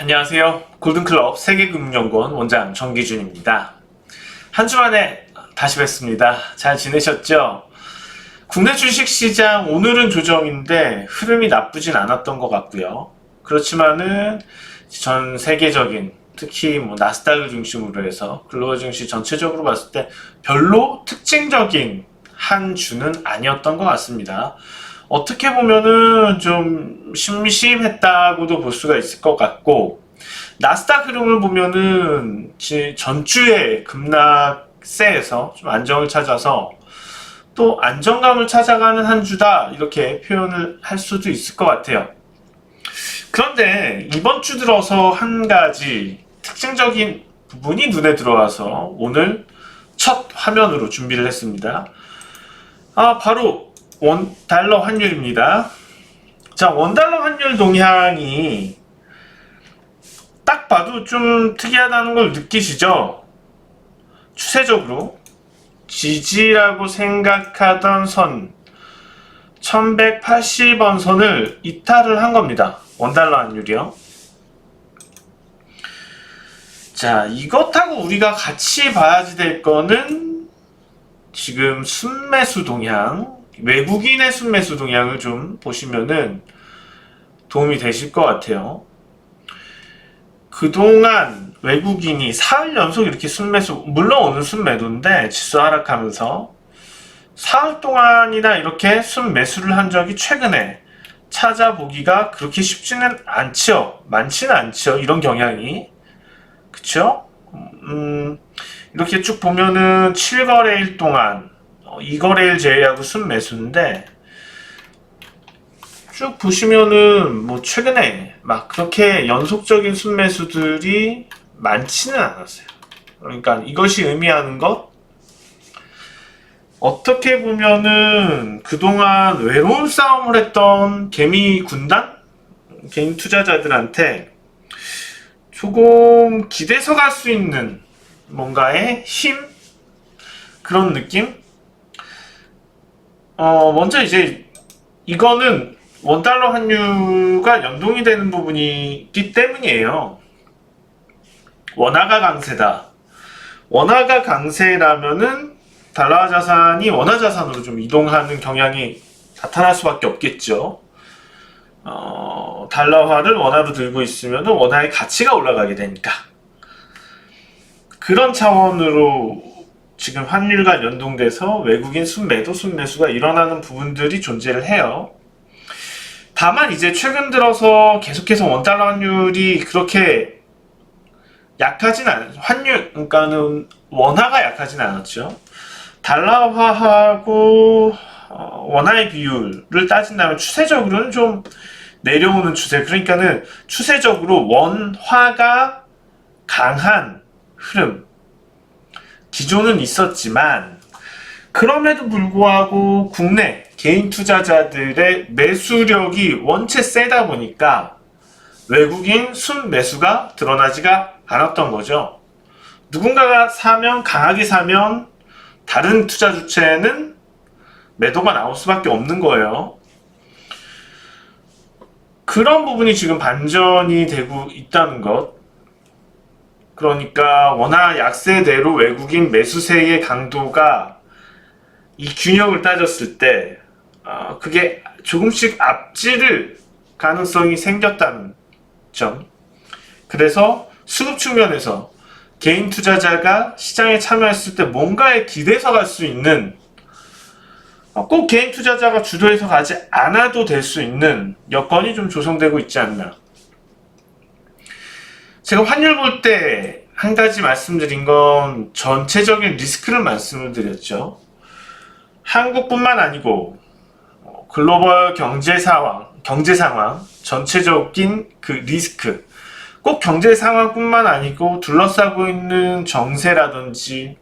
안녕하세요. 골든클럽 세계금융연구원 원장 정기준입니다. 한 주 만에 다시 뵙습니다. 잘 지내셨죠? 국내 주식시장 오늘은 조정인데 흐름이 나쁘진 않았던 것 같고요. 그렇지만은 전 세계적인 특히 뭐 나스닥을 중심으로 해서 글로벌 증시 전체적으로 봤을 때 별로 특징적인 한 주는 아니었던 것 같습니다. 어떻게 보면은 좀 심심했다고도 볼 수가 있을 것 같고 나스닥 흐름을 보면은 지- 전주에 급락세에서 좀 안정을 찾아서 또 안정감을 찾아가는 한 주다 이렇게 표현을 할 수도 있을 것 같아요. 그런데 이번 주 들어서 한 가지 특징적인 부분이 눈에 들어와서 오늘 첫 화면으로 준비를 했습니다. 아, 바로 원 달러 환율입니다. 자, 원 달러 환율 동향이 딱 봐도 좀 특이하다는 걸 느끼시죠? 추세적으로 지지라고 생각하던 선 1180원 선을 이탈을 한 겁니다. 원달러 환율이요. 자, 이것하고 우리가 같이 봐야지 될 거는 지금 순매수 동향, 외국인의 순매수 동향을 좀 보시면은 도움이 되실 것 같아요. 그동안 외국인이 사흘 연속 이렇게 순매수, 물론 오늘 순매도인데 지수 하락하면서 사흘 동안이나 이렇게 순매수를 한 적이 최근에 찾아보기가 그렇게 쉽지는 않죠. 많지는 않죠. 이런 경향이. 그쵸? 음, 이렇게 쭉 보면은 7거래일 동안 어, 2거래일 제외하고 순매수인데 쭉 보시면은 뭐 최근에 막 그렇게 연속적인 순매수들이 많지는 않았어요. 그러니까 이것이 의미하는 것? 어떻게 보면은 그동안 외로운 싸움을 했던 개미 군단? 개인 투자자들한테 조금 기대서 갈 수 있는 뭔가의 힘? 그런 느낌 어 먼저 이제 이거는 원달러 환율과 연동이 되는 부분이기 때문이에요. 원화가 강세다. 원화가 강세라면은 달러 자산이 원화 자산으로 좀 이동하는 경향이 나타날 수밖에 없겠죠. 어, 달러화를 원화로 들고 있으면 원화의 가치가 올라가게 되니까. 그런 차원으로 지금 환율과 연동돼서 외국인 순매도 순매수가 일어나는 부분들이 존재를 해요. 다만 이제 최근 들어서 계속해서 원달러 환율이 그렇게 약하진 않, 환율, 그러니까는 원화가 약하진 않았죠. 달러화하고 어, 원화의 비율을 따진다면 추세적으로는 좀 내려오는 추세. 그러니까는 추세적으로 원화가 강한 흐름. 기존은 있었지만 그럼에도 불구하고 국내 개인 투자자들의 매수력이 원체 세다 보니까 외국인 순 매수가 드러나지가 않았던 거죠. 누군가가 사면 강하게 사면 다른 투자 주체는 매도가 나올 수밖에 없는 거예요. 그런 부분이 지금 반전이 되고 있다는 것. 그러니까 원화 약세대로 외국인 매수세의 강도가 이 균형을 따졌을 때 어, 그게 조금씩 앞지를 가능성이 생겼다는 점. 그래서 수급 측면에서 개인 투자자가 시장에 참여했을 때 뭔가에 기대서 갈 수 있는 어, 꼭 개인 투자자가 주도해서 가지 않아도 될 수 있는 여건이 좀 조성되고 있지 않나. 제가 환율 볼 때 한 가지 말씀드린 건 전체적인 리스크를 말씀을 드렸죠. 한국뿐만 아니고 어, 글로벌 경제 상황, 경제 상황, 전체적인 그 리스크, 꼭 경제 상황뿐만 아니고 둘러싸고 있는 정세라든지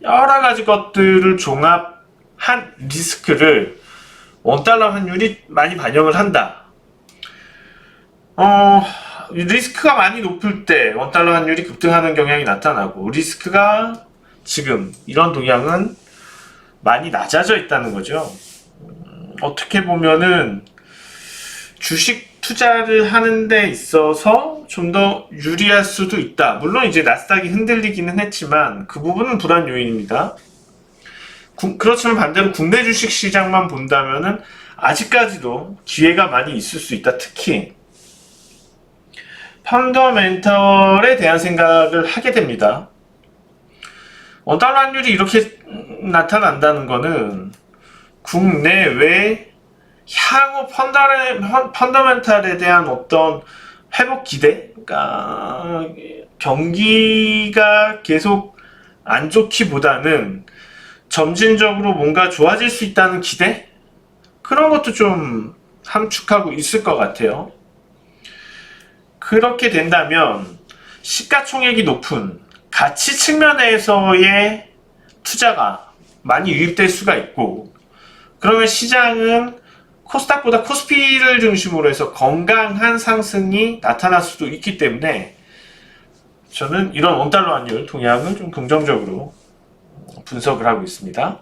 여러 가지 것들을 종합한 리스크를 원달러 환율이 많이 반영을 한다. 어, 리스크가 많이 높을 때 원달러 환율이 급등하는 경향이 나타나고 리스크가 지금 이런 동향은 많이 낮아져 있다는 거죠. 음, 어떻게 보면은 주식 투자를 하는 데 있어서 좀 더 유리할 수도 있다. 물론 이제 나스닥이 흔들리기는 했지만 그 부분은 불안 요인입니다. 구- 그렇지만 반대로 국내 주식 시장만 본다면은 아직까지도 기회가 많이 있을 수 있다. 특히 펀더멘털에 대한 생각을 하게 됩니다. 원달러 환율이 이렇게 나타난다는 거는 국내외 향후 펀더레, 펀- 펀더멘탈에 대한 어떤 회복 기대, 그러니까 경기가 계속 안 좋기보다는 점진적으로 뭔가 좋아질 수 있다는 기대 그런 것도 좀 함축하고 있을 것 같아요. 그렇게 된다면 시가총액이 높은 가치 측면에서의 투자가 많이 유입될 수가 있고 그러면 시장은 코스닥보다 코스피를 중심으로 해서 건강한 상승이 나타날 수도 있기 때문에 저는 이런 원달러 환율 동향을 좀 긍정적으로 분석을 하고 있습니다.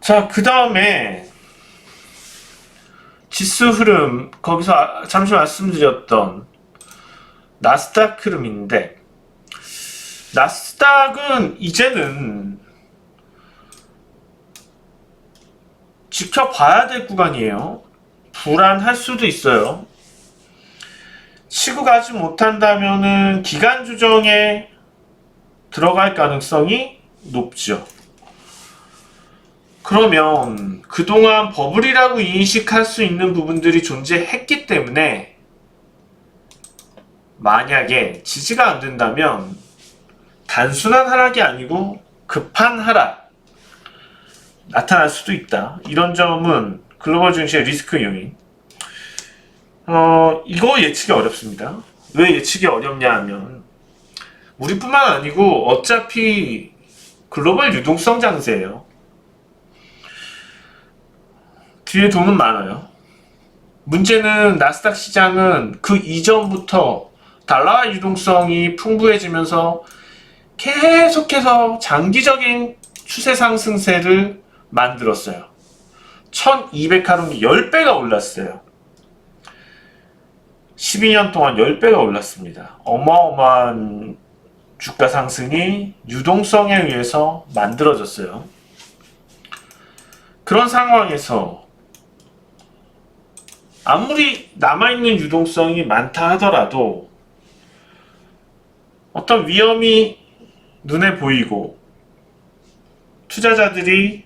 자, 그 다음에 지수 흐름, 거기서 아- 잠시 말씀드렸던 나스닥 흐름인데, 나스닥은 이제는 지켜봐야 될 구간이에요. 불안할 수도 있어요. 치고 가지 못한다면은 기간 조정에 들어갈 가능성이 높죠. 그러면 그동안 버블이라고 인식할 수 있는 부분들이 존재했기 때문에 만약에 지지가 안 된다면 단순한 하락이 아니고 급한 하락 나타날 수도 있다. 이런 점은 글로벌 증시의 리스크 요인. 어, 이거 예측이 어렵습니다. 왜 예측이 어렵냐 하면 우리뿐만 아니고 어차피 글로벌 유동성 장세예요. 뒤에 돈은 많아요. 문제는 나스닥 시장은 그 이전부터 달러화 유동성이 풍부해지면서 계속해서 장기적인 추세 상승세를 만들었어요. 1200하루는 10배가 올랐어요. 12년 동안 10배가 올랐습니다. 어마어마한 주가 상승이 유동성에 의해서 만들어졌어요. 그런 상황에서 아무리 남아있는 유동성이 많다 하더라도 어떤 위험이 눈에 보이고 투자자들이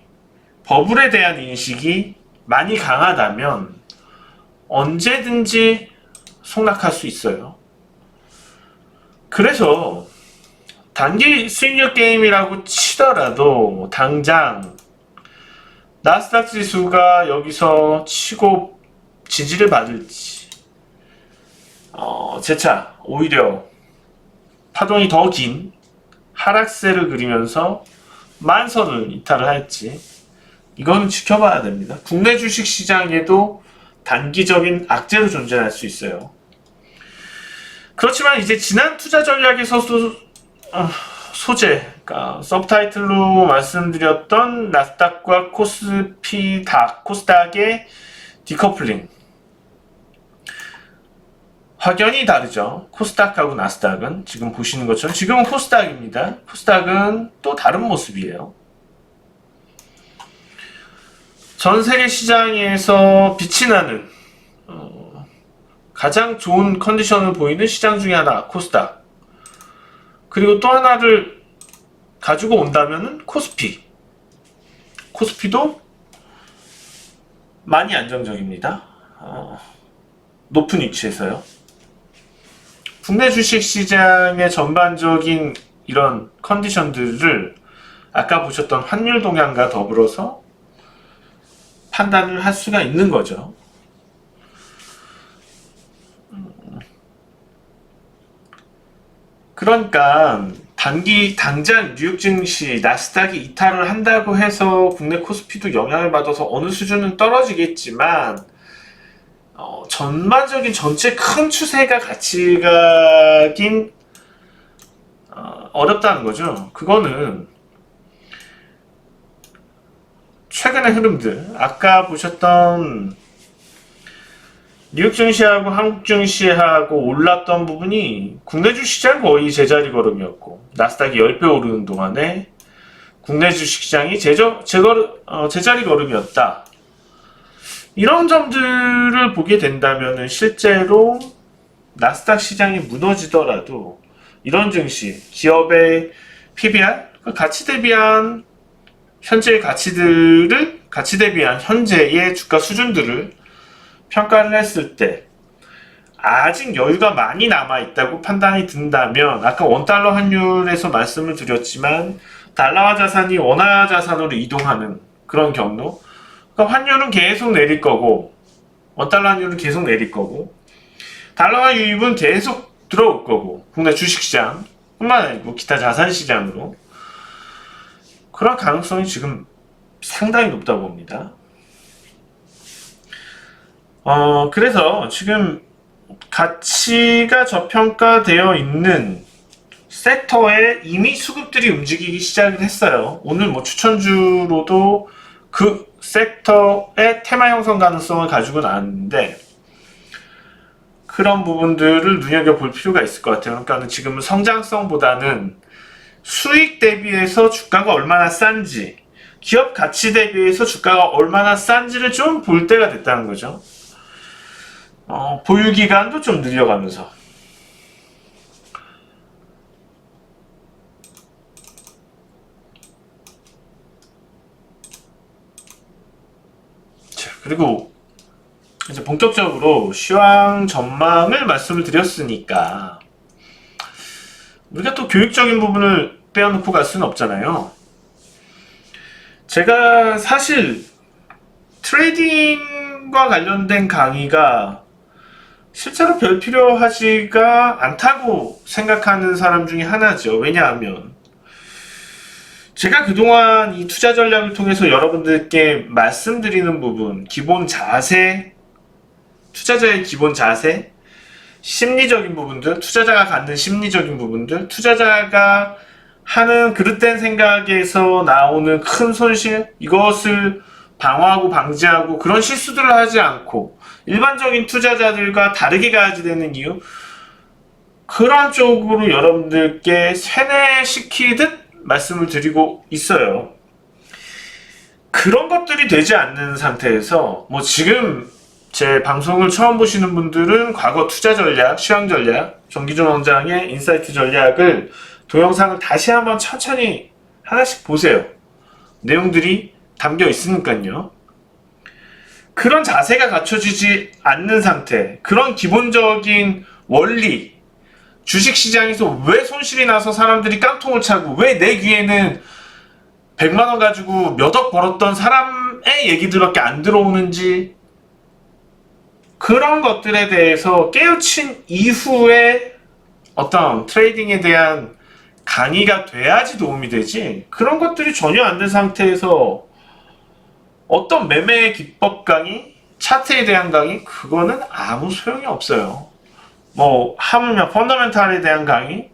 버블에 대한 인식이 많이 강하다면 언제든지 속락할 수 있어요. 그래서 단기 수익률 게임이라고 치더라도 당장 나스닥 지수가 여기서 치고 지지를 받을지 어, 재차 오히려 파동이 더 긴 하락세를 그리면서 만선을 이탈을 할지 이거는 지켜봐야 됩니다. 국내 주식 시장에도 단기적인 악재로 존재할 수 있어요. 그렇지만 이제 지난 투자 전략에서도 아, 소재, 그러니까 서브타이틀로 말씀드렸던 나스닥과 코스피 닥, 코스닥의 디커플링 확연히 다르죠. 코스닥하고 나스닥은 지금 보시는 것처럼 지금은 코스닥입니다. 코스닥은 또 다른 모습이에요. 전 세계 시장에서 빛이 나는 어, 가장 좋은 컨디션을 보이는 시장 중에 하나 코스닥. 그리고 또 하나를 가지고 온다면은 코스피. 코스피도 많이 안정적입니다. 어, 높은 위치에서요. 국내 주식 시장의 전반적인 이런 컨디션들을 아까 보셨던 환율 동향과 더불어서 판단을 할 수가 있는 거죠. 그러니까 단기 당장 뉴욕 증시 나스닥이 이탈을 한다고 해서 국내 코스피도 영향을 받아서 어느 수준은 떨어지겠지만 어, 전반적인 전체 큰 추세가 같이 가긴 어, 어렵다는 거죠. 그거는 최근의 흐름들 아까 보셨던 뉴욕 증시하고 한국 증시하고 올랐던 부분이 국내 주식시장 거의 제자리 걸음이었고 나스닥이 10배 오르는 동안에 국내 주식시장이 제저, 제걸, 어, 제자리 걸음이었다. 이런 점들을 보게 된다면 실제로 나스닥 시장이 무너지더라도 이런 증시, 기업의 PBR, 그 가치 대비한 현재의 가치들을 가치 대비한 현재의 주가 수준들을 평가를 했을 때 아직 여유가 많이 남아 있다고 판단이 든다면 아까 원달러 환율에서 말씀을 드렸지만 달러화 자산이 원화 자산으로 이동하는 그런 경로 그러니까 환율은 계속 내릴 거고 원달러 환율은 계속 내릴 거고 달러화 유입은 계속 들어올 거고 국내 주식시장 뿐만 아니고 기타 자산시장으로 그런 가능성이 지금 상당히 높다고 봅니다. 어, 그래서 지금 가치가 저평가되어 있는 섹터에 이미 수급들이 움직이기 시작을 했어요. 오늘 뭐 추천주로도 그 섹터의 테마 형성 가능성을 가지고 나왔는데 그런 부분들을 눈여겨볼 필요가 있을 것 같아요. 그러니까 지금은 성장성보다는 수익 대비해서 주가가 얼마나 싼지, 기업 가치 대비해서 주가가 얼마나 싼지를 좀 볼 때가 됐다는 거죠. 어, 보유 기간도 좀 늘려가면서. 자, 그리고 이제 본격적으로 시황 전망을 말씀을 드렸으니까 우리가 또 교육적인 부분을 빼어놓고 갈 수는 없잖아요. 제가 사실 트레이딩과 관련된 강의가 실제로 별 필요하지가 않다고 생각하는 사람 중에 하나죠. 왜냐하면 제가 그동안 이 투자 전략을 통해서 여러분들께 말씀드리는 부분, 기본 자세, 투자자의 기본 자세, 심리적인 부분들, 투자자가 갖는 심리적인 부분들, 투자자가 하는 그릇된 생각에서 나오는 큰 손실, 이것을 방어하고 방지하고 그런 실수들을 하지 않고 일반적인 투자자들과 다르게 가야지 되는 이유, 그런 쪽으로 여러분들께 세뇌시키듯 말씀을 드리고 있어요. 그런 것들이 되지 않는 상태에서 뭐 지금 제 방송을 처음 보시는 분들은 과거 투자 전략, 시황 전략, 정기준 원장의 인사이트 전략을 동영상을 다시 한번 천천히 하나씩 보세요. 내용들이 담겨 있으니까요. 그런 자세가 갖춰지지 않는 상태, 그런 기본적인 원리, 주식시장에서 왜 손실이 나서 사람들이 깡통을 차고 왜 내 귀에는 100만원 가지고 몇 억 벌었던 사람의 얘기들밖에 안 들어오는지 그런 것들에 대해서 깨우친 이후에 어떤 트레이딩에 대한 강의가 돼야지 도움이 되지 그런 것들이 전혀 안 된 상태에서 어떤 매매 기법 강의, 차트에 대한 강의 그거는 아무 소용이 없어요. 뭐 하물며 펀더멘탈에 대한 강의,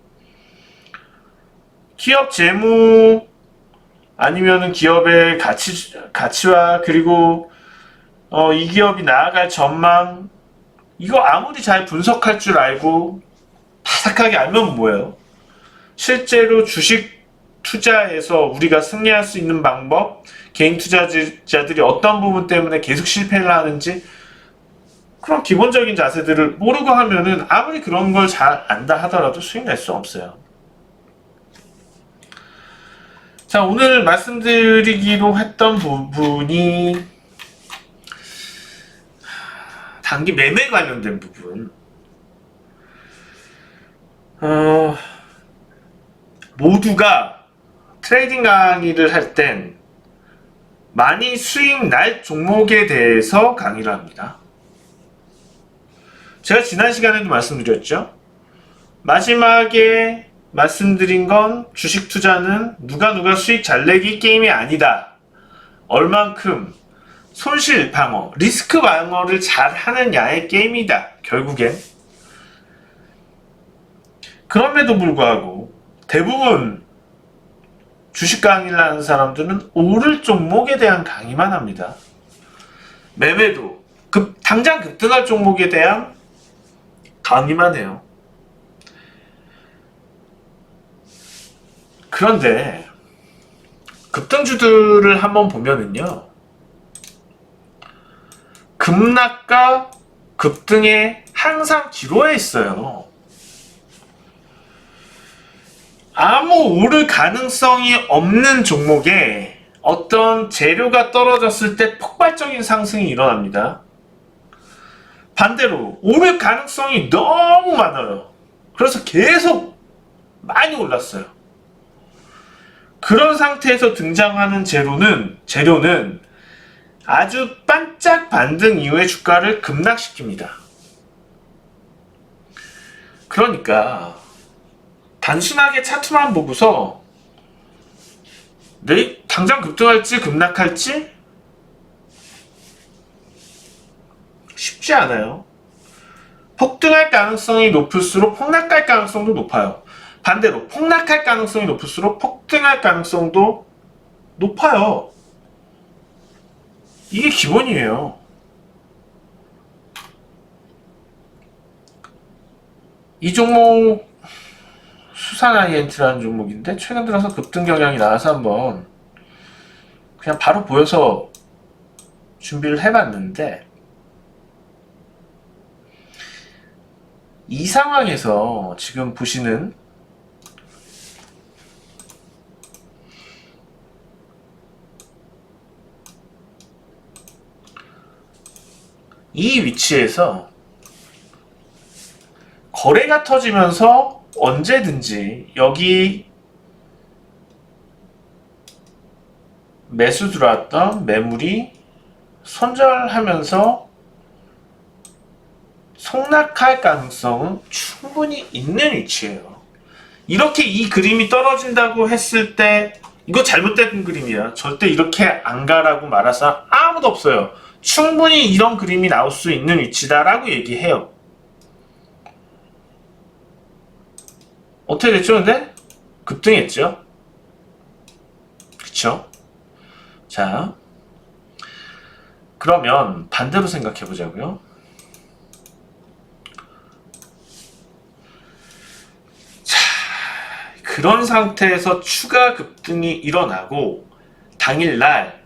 기업 재무 아니면은 기업의 가치 가치와 그리고 어, 이 기업이 나아갈 전망? 이거 아무리 잘 분석할 줄 알고 바삭하게 알면 뭐예요? 실제로 주식 투자에서 우리가 승리할 수 있는 방법, 개인 투자자들이 어떤 부분 때문에 계속 실패를 하는지 그런 기본적인 자세들을 모르고 하면은 아무리 그런 걸 잘 안다 하더라도 수익 낼 수 없어요. 자, 오늘 말씀드리기로 했던 부분이 단기 매매 관련된 부분. 어, 모두가 트레이딩 강의를 할 땐 많이 수익 날 종목에 대해서 강의를 합니다. 제가 지난 시간에도 말씀드렸죠. 마지막에 말씀드린 건 주식 투자는 누가 누가 수익 잘 내기 게임이 아니다. 얼만큼 손실 방어, 리스크 방어를 잘 하느냐의 게임이다. 결국엔. 그럼에도 불구하고 대부분 주식 강의를 하는 사람들은 오를 종목에 대한 강의만 합니다. 매매도 급, 당장 급등할 종목에 대한 강의만 해요. 그런데 급등주들을 한번 보면은요. 급락과 급등에 항상 기로에 있어요. 아무 오를 가능성이 없는 종목에 어떤 재료가 떨어졌을 때 폭발적인 상승이 일어납니다. 반대로 오를 가능성이 너무 많아요. 그래서 계속 많이 올랐어요. 그런 상태에서 등장하는 재료는 재료는 아주 반짝 반등 이후에 주가를 급락시킵니다. 그러니까 단순하게 차트만 보고서 내 당장 급등할지 급락할지 쉽지 않아요. 폭등할 가능성이 높을수록 폭락할 가능성도 높아요. 반대로 폭락할 가능성이 높을수록 폭등할 가능성도 높아요. 이게 기본이에요. 이 종목 수산 아이엔트라는 종목인데 최근 들어서 급등 경향이 나와서 한번 그냥 바로 보여서 준비를 해봤는데 이 상황에서 지금 보시는 이 위치에서 거래가 터지면서 언제든지 여기 매수 들어왔던 매물이 손절하면서 속락할 가능성은 충분히 있는 위치예요. 이렇게 이 그림이 떨어진다고 했을 때 이거 잘못된 그림이야. 절대 이렇게 안 가라고 말할 사람 아무도 없어요. 충분히 이런 그림이 나올 수 있는 위치다라고 얘기해요. 어떻게 됐죠, 근데? 급등했죠? 그쵸? 자, 그러면 반대로 생각해 보자고요. 자, 그런 상태에서 추가 급등이 일어나고 당일날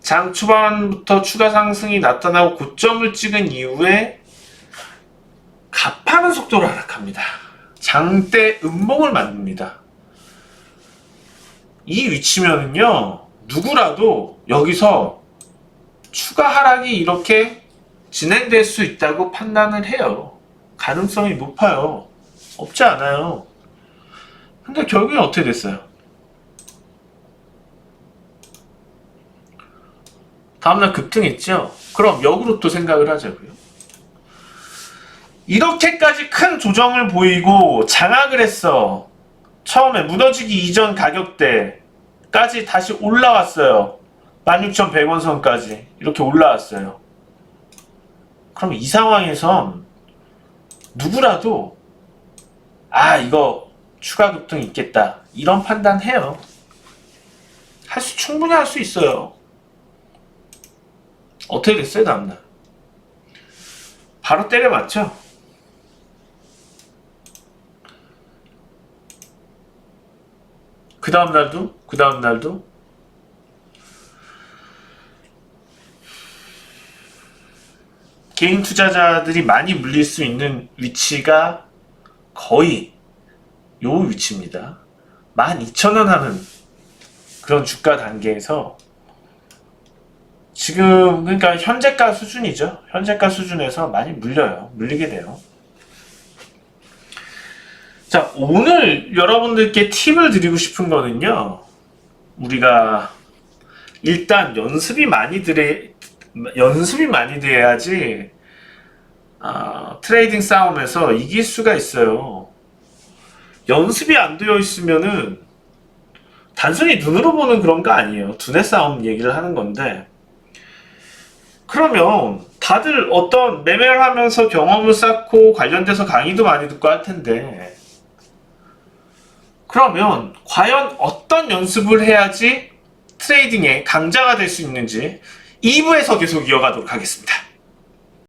장 초반부터 추가 상승이 나타나고 고점을 찍은 이후에 가파른 속도로 하락합니다. 장대 음봉을 만듭니다. 이 위치면은요, 누구라도 여기서 추가 하락이 이렇게 진행될 수 있다고 판단을 해요. 가능성이 높아요. 없지 않아요. 근데 결국엔 어떻게 됐어요? 다음날 급등했죠? 그럼 역으로 또 생각을 하자고요. 이렇게까지 큰 조정을 보이고 장악을 했어. 처음에 무너지기 이전 가격대까지 다시 올라왔어요. 16,100원 선까지 이렇게 올라왔어요. 그럼 이 상황에선 누구라도 아 이거 추가 급등 있겠다 이런 판단 해요. 할 수 충분히 할 수 있어요. 어떻게 됐어요 다음날? 바로 때려 맞죠? 그 다음 날도 그 다음 날도 개인 투자자들이 많이 물릴 수 있는 위치가 거의 요 위치입니다. 12,000원 하는 그런 주가 단계에서 지금 그러니까 현재가 수준이죠. 현재가 수준에서 많이 물려요. 물리게 돼요. 자, 오늘 여러분들께 팁을 드리고 싶은 거는요. 우리가 일단 연습이 많이 들에 연습이 많이 돼야지 아, 트레이딩 싸움에서 이길 수가 있어요. 연습이 안 되어 있으면은 단순히 눈으로 보는 그런 거 아니에요. 두뇌 싸움 얘기를 하는 건데 그러면 다들 어떤 매매를 하면서 경험을 쌓고 관련돼서 강의도 많이 듣고 할 텐데 그러면 과연 어떤 연습을 해야지 트레이딩의 강자가 될 수 있는지 2부에서 계속 이어가도록 하겠습니다.